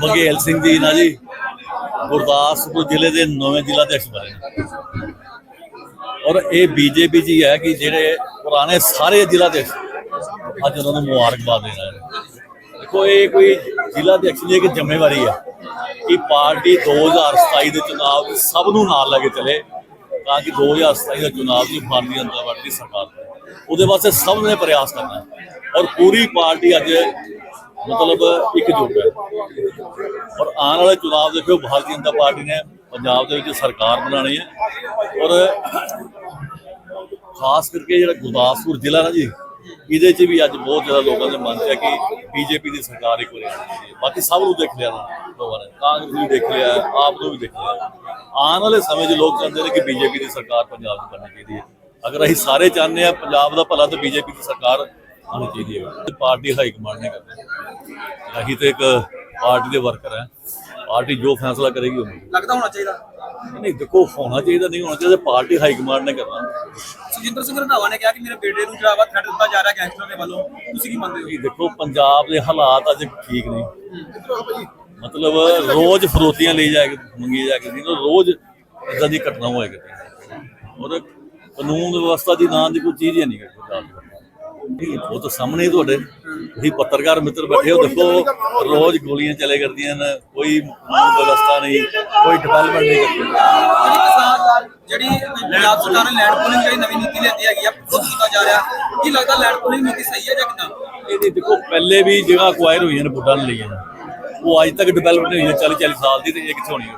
ਬਘੇਲ ਸਿੰਘ ਜੀ ਨਾ ਜੀ। ਗੁਰਦਾਸਪੁਰ ਜ਼ਿਲ੍ਹੇ ਦੇ ਨਵੇਂ ਜ਼ਿਲ੍ਹਾ ਅਧਿਕਸ਼ ਬਣੇ ਔਰ ਇਹ ਬੀਜੇਪੀ ਜੀ ਹੈ ਕਿ ਜਿਹੜੇ ਪੁਰਾਣੇ ਸਾਰੇ ਜ਼ਿਲ੍ਹਾ ਅਧਿਕਸ਼ ਅੱਜ ਉਹਨਾਂ ਨੂੰ ਮੁਬਾਰਕਬਾਦ ਦੇ ਰਹੇ ਦੇਖੋ, ਇਹ ਕੋਈ ਜ਼ਿਲ੍ਹਾ ਅਧਿਕਸ਼ ਦੀ ਇੱਕ ਜ਼ਿੰਮੇਵਾਰੀ ਹੈ ਕਿ ਪਾਰਟੀ 2027 ਦੇ ਚੁਣਾਵ ਸਭ ਨੂੰ ਨਾਲ ਲੈ ਕੇ ਚਲੇ ਤਾਂ ਕਿ 2027 ਦਾ ਚੁਣਾਵ ਜੀ ਭਾਰਤੀ ਜਨਤਾ ਪਾਰਟੀ ਸਰਕਾਰ ਉਹਦੇ ਵਾਸਤੇ ਸਭ ਨੇ ਪ੍ਰਯਾਸ ਕਰਨਾ। ਹੈ ਔਰ ਪੂਰੀ ਪਾਰਟੀ ਅੱਜ ਮਤਲਬ ਇੱਕ ਇਕਜੁੱਟ ਹੈ। ਔਰ ਆਉਣ ਵਾਲੇ ਚੁਣਾਵ ਦੇਖਿਓ ਭਾਰਤੀ ਜਨਤਾ ਪਾਰਟੀ ਨੇ ਪੰਜਾਬ ਦੇ ਵਿੱਚ ਸਰਕਾਰ ਬਣਾਉਣੀ ਹੈ। ਔਰ ਖਾਸ ਕਰਕੇ ਜਿਹੜਾ ਗੁਰਦਾਸਪੁਰ ਜ਼ਿਲ੍ਹਾ ਨਾ ਜੀ, ਇਹਦੇ 'ਚ ਵੀ ਅੱਜ ਬਹੁਤ ਜ਼ਿਆਦਾ ਲੋਕਾਂ ਦੇ ਮਨ 'ਚ ਹੈ ਕਿ ਬੀਜੇਪੀ ਦੀ ਸਰਕਾਰ ਇੱਕ ਵਾਰੀ ਆਉਣੀ ਬਾਕੀ ਸਭ ਨੂੰ ਦੇਖ ਲਿਆ ਨਾ, ਲੋਕਾਂ ਨੇ। ਕਾਂਗਰਸ ਨੂੰ ਵੀ ਦੇਖ ਲਿਆ, ਆਪ ਨੂੰ ਵੀ ਦੇਖ ਲਿਆ। ਆਉਣ ਵਾਲੇ ਸਮੇਂ 'ਚ ਲੋਕ ਚਾਹੁੰਦੇ ਨੇ ਕਿ ਬੀਜੇਪੀ ਦੀ ਸਰਕਾਰ ਪੰਜਾਬ 'ਚ ਬਣਨੀ ਚਾਹੀਦੀ ਹੈ। ਅਗਰ ਅਸੀਂ ਸਾਰੇ ਚਾਹੁੰਦੇ ਆ ਪੰਜਾਬ ਦਾ ਭਲਾ, ਤਾਂ ਬੀਜੇਪੀ ਦੀ ਸਰਕਾਰ ਆਉਣੀ ਚਾਹੀਦੀ ਹੈ। ਪਾਰਟੀ ਹਾਈ ਕਮਾਂਡ ਨੇ ਕਰਨਾ ਅਸੀਂ ਤੇ ਇੱਕ ਪਾਰਟੀ ਦੇ ਵਰਕਰ ਹੈ। ਪਾਰਟੀ ਜੋ ਫੈਸਲਾ ਕਰੇਗੀ ਉਹ ਲੱਗਦਾ ਹੋਣਾ ਚਾਹੀਦਾ? ਨਹੀਂ ਦੇਖੋ ਹੋਣਾ ਚਾਹੀਦਾ ਨਹੀਂ ਹੋਣਾ ਚਾਹੀਦਾ ਪਾਰਟੀ ਹਾਈ ਕਮਾਂਡ ਨੇ ਕਰਨਾ। ਸੁਖਜਿੰਦਰ ਸਿੰਘ ਰੰਧਾਵਾ ਨੇ ਕਿਹਾ ਕਿ ਮੇਰੇ ਬੇਟੇ ਨੂੰ ਜਿਹੜਾ ਵਾ ਥ੍ਰੈਟ ਦਿੱਤਾ ਜਾ ਰਿਹਾ ਗੈਂਗਸਟਰ ਦੇ ਵੱਲੋਂ। ਤੁਸੀਂ ਕੀ ਮੰਨਦੇ ਹੋ? ਕਿ ਦੇਖੋ ਪੰਜਾਬ ਦੇ ਹਾਲਾਤ ਅੱਜ ਠੀਕ ਨਹੀਂ। ਮਤਲਬ ਰੋਜ਼ ਫਰੋਤੀਆਂ ਲਈ ਜਾ ਕੇ ਮੰਗੀ ਜਾ ਕੇ ਨਹੀਂ ਰੋਜ਼ ਇਦਾਂ ਦੀ ਘਟਨਾ ਹੋਇਆ ਕਰਦੀ। ਔਰ ਕਾਨੂੰਨ ਵਿਵਸਥਾ ਦੀ ਨਾਂ ਦੀ ਕੋਈ ਚੀਜ਼ ਹੀ ਨਹੀਂ ਹੈ ਪੰਜਾਬ ਦੇ। ਨਹੀਂ, ਉਹ ਤਾਂ ਸਾਹਮਣੇ ਤੁਹਾਡੇ। ਤੁਸੀਂ ਪੱਤਰਕਾਰ ਮਿੱਤਰ ਬੈਠੇ ਹੋ ਦੇਖੋ ਰੋਜ਼ ਗੋਲੀਆਂ ਚੱਲੇ ਕਰਦੀਆਂ ਨੇ ਕੋਈ ਵਿਵਸਥਾ ਨਹੀਂ ਕੋਈ ਡਿਵੈਲਪਮੈਂਟ ਨਹੀਂ ਕਰਦੀ। ਜਿਹੜੀ ਜਿਹੜੀ ਪੰਜਾਬ ਸਰਕਾਰ ਨੇ ਲੈਂਡ ਪੂਲਿੰਗ ਜਿਹੜੀ ਨਵੀਂ ਨੀਤੀ ਲਿਆਂਦੀ ਹੈਗੀ ਆ ਉਹ ਕੀਤਾ ਜਾ ਰਿਹਾ। ਕੀ ਲੱਗਦਾ ਲੈਂਡ ਪੂਲਿੰਗ ਨੀਤੀ ਸਹੀ ਹੈ ਜਾਂ ਕਿਦਾਂ? ਇਹਦੀ ਦੇਖੋ ਪਹਿਲੇ ਵੀ ਜਗ੍ਹਾ ਅਕਵਾਇਰ ਹੋਈਆਂ ਨੇ ਬੁੱਢਾਂ ਨੇ ਲਈਆਂ। ਉਹ ਅੱਜ ਤੱਕ ਡਿਵੈਲਪਮੈਂਟ ਹੋਈ ਹੈ 40 40 ਸਾਲ ਦੀ ਤੇ ਇਹ ਕਿੱਥੇ ਹੋਣੀ ਹੈ?